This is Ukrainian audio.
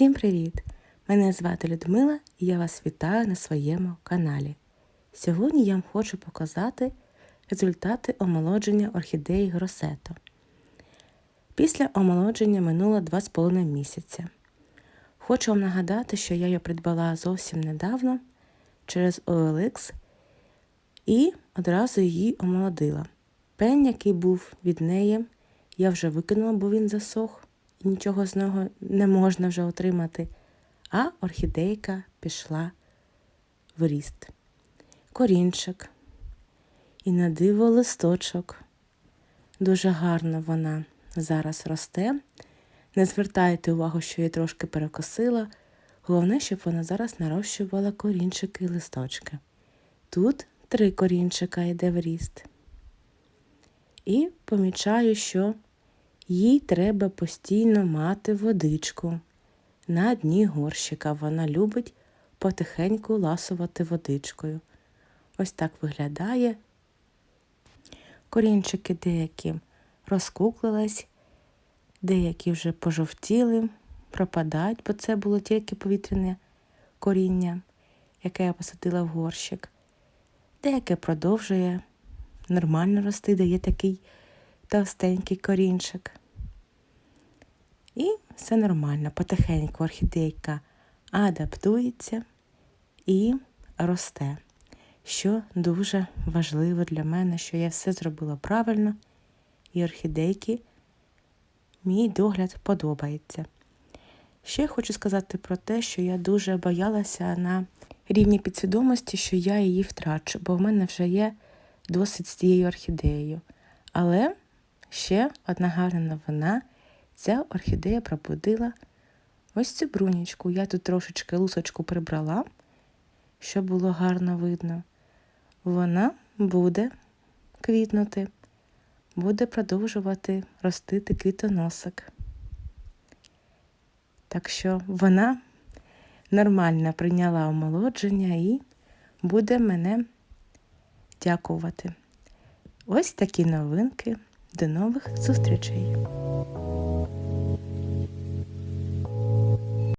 Всім привіт! Мене звати Людмила і я вас вітаю на своєму каналі. Сьогодні я вам хочу показати результати омолодження орхідеї Гросето. Після омолодження минуло 2,5 місяця. Хочу вам нагадати, що я її придбала зовсім недавно через OLX і одразу її омолодила. Пень, який був від неї, я вже викинула, бо він засох і нічого з нього не можна вже отримати. А орхідейка пішла в ріст. Корінчик і на диво листочок. Дуже гарно вона зараз росте. Не звертайте увагу, що я трошки перекосила. Головне, щоб вона зараз нарощувала корінчики і листочки. Тут три корінчика йде в ріст. І помічаю, що їй треба постійно мати водичку. На дні горщика вона любить потихеньку ласувати водичкою. Ось так виглядає. Корінчики деякі розкуклились, деякі вже пожовтіли, пропадають, бо це було тільки повітряне коріння, яке я посадила в горщик. Деяке продовжує нормально рости, дає такий товстенький корінчик. Все нормально, потихеньку орхідейка адаптується і росте, що дуже важливо для мене, що я все зробила правильно, і орхідейки мій догляд подобається. Ще хочу сказати про те, що я дуже боялася на рівні підсвідомості, що я її втрачу, бо в мене вже є досить з цією орхідеєю. Але ще одна гарна новина. Ця орхідея пробудила ось цю брунічку. Я тут трошечки лусочку прибрала, щоб було гарно видно. Вона буде квітнути, буде продовжувати ростити квітоносик. Так що вона нормально прийняла омолодження і буде мене дякувати. Ось такі новинки. До нових зустрічей!